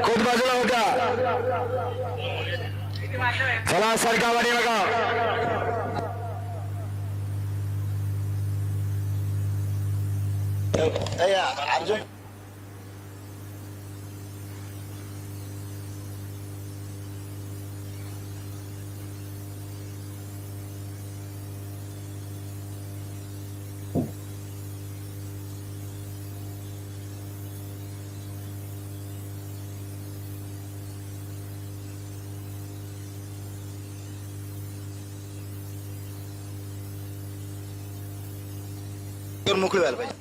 खूप बाजूला होत्या. चला सरका वाडी बघा अर्जुन. मोकळी व्हायला पाहिजे.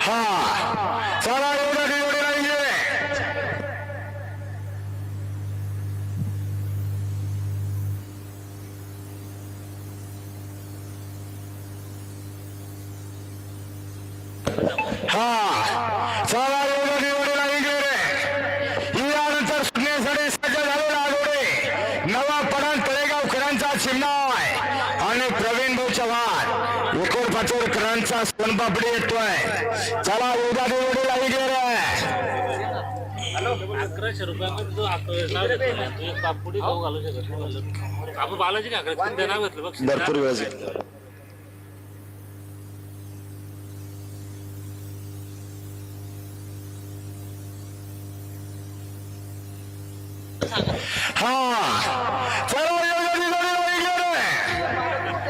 हा. चला एवढे हा चला एवढा एवढे नाही रे यानंतर सुटण्यासाठी सज्ज झालेला आठवडे नवा पडान आहे आणि प्रवीण भाऊ चव्हाण एकोण पाचोडकरांचा सोनपापडी येतोय चला उद्या एवढे नाही रे अकराशे रुपयामध्ये जो अक- नाव घेतलं ना, तो एक पापडी भाऊ घालू शकत नाही. आपण बालाजी का अकरा ते नाव घेतलं बघ भरपूर वेळ. हा चला एवढी जोडी नाही रे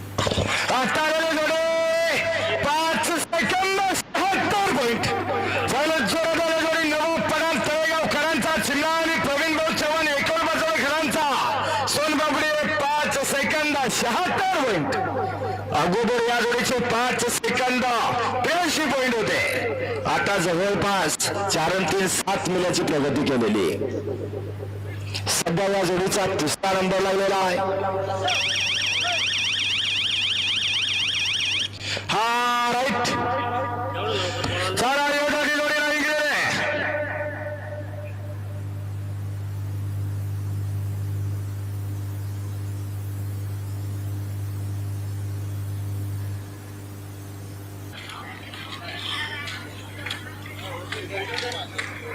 आतालेले जोडे पाच सेकंद शहात्तर पॉईंट झालं जोरादार जोडी नवाब पडाल तळेगावकरांचा चिल्ला आणि प्रवीण भाऊ चव्हाण एकोण खरांचा सोनबाबडे पाच सेकंद शहात्तर पॉईंट अगोदर या जोडीचे पाच सेकंद. त्र्याऐंशी पॉईंट होते. आता जवळपास चार आणि तीन सात मिलाची प्रगती केलेली सध्या या जोडीचा तिसरा नंबर लागलेला आहे. हा राईट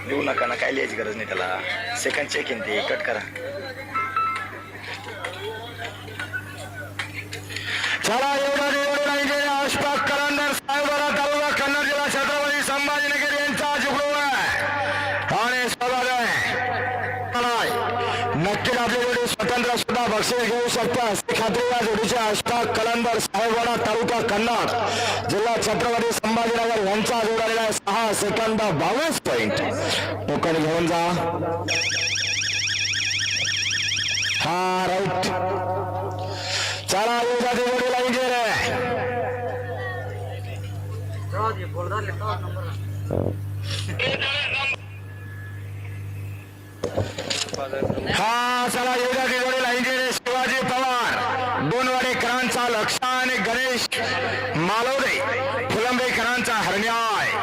देऊ नका ना काय लिहायची गरज नाही त्याला. सेकंड चेक इन ते कट करा. चला एवढा की जोडी नाही गेले अशफाक कलांदर साहेबरा तालुका कन्नड जिल्हा छत्रपती संभाजीनगर यांचा जुगडू आणि स्वागत आहे नक्कीच आपली जोडी स्वतंत्र सुद्धा बक्षीस घेऊ शकते. खात्री या जोडीचे अशफाक कलंदर साहेबवाडा तालुका कन्नड जिल्हा छत्रपती संभाजीनगर यांचा जोडलेला आहे. सहा सेकंद बावीस हा राईट चला येऊ जाते जोडी लाईन रे. हा चला येऊ जाते जोडी लाईन रे शिवाजी पवार दोनवाडेकरांचा लक्ष आणि गणेश मालवदे फुलंबेकरांचा हरण्याय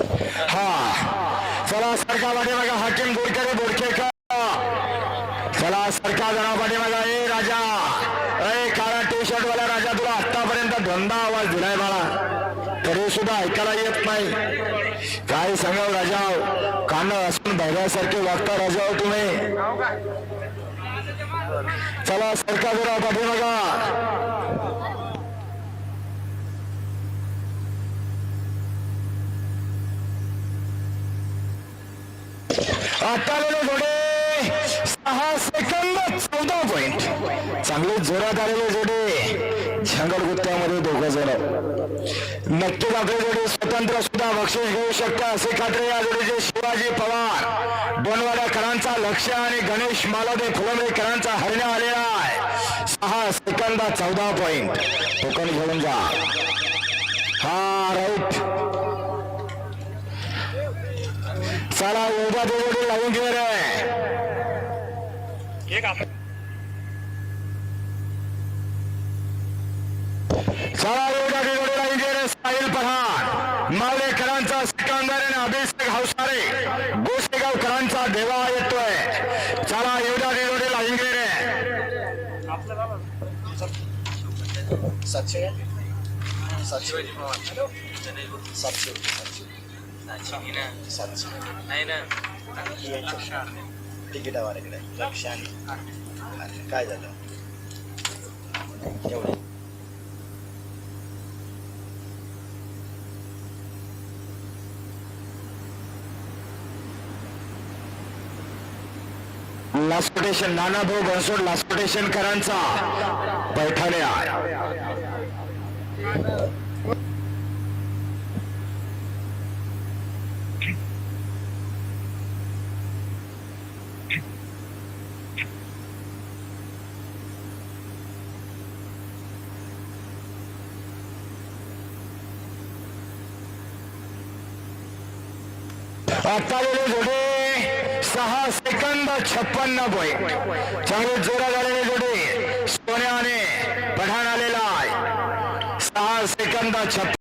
हा. चला सरका पाठीमागा हाकीम बोरकरे बोरखेकर चला सरका जरा पाठीमागा. ए राजा. अरे काळा टी शर्ट वाला राजा तुला आतापर्यंत धंदा आवाज दिलाय बाळा. तरी सुद्धा ऐकायला येत नाही. काय सांगाव राजा कान असून भैऱ्यासारखे वागता राजा तुम्ही. चला सरका जरा पाठीमागा. आलेले जोडे. सहा सेकंद चौदा पॉइंट चांगले जोरात आलेले जोडे. झंगल गुत्त्यामध्ये दोघ जण. नक्कीच आपले जोडे स्वतंत्र सुद्धा बक्षीस घेऊ शकता असे खात्री या जोडीचे शिवाजी पवार. डोनवाड्याकरांचा लक्ष आणि गणेश मालदे फुलंबेकरांचा हरण्या आलेला आहे. सहा सेकंदा चौदा पॉइंट टोकन घेऊन जा. हा राईट चला उभा जोडी लावून घे रे चला उभा जोडी लावून घे रे साहिल पठाण मावलेकरांचा सिकंदर आणि अभिषेक हौसारे गोसेगावकरांचा देवा येतोय चला एवढ्या जोडी लावून घे रे सातशे सातशे सातशे सातशे नाही ना? तिकिटावर इकडे लक्ष आणि काय झालं? एवढं. लास्पोटेशन नानाभाऊ बनसोड लास्पोटेशन करांचा. पैठाणे आहे आता आलेले जोडे सहा सेकंद छप्पन्न पॉईंट चांगले जोरा झालेले जोडे सोन्याने पठाण आलेला आहे. सहा सेकंद छप्पन.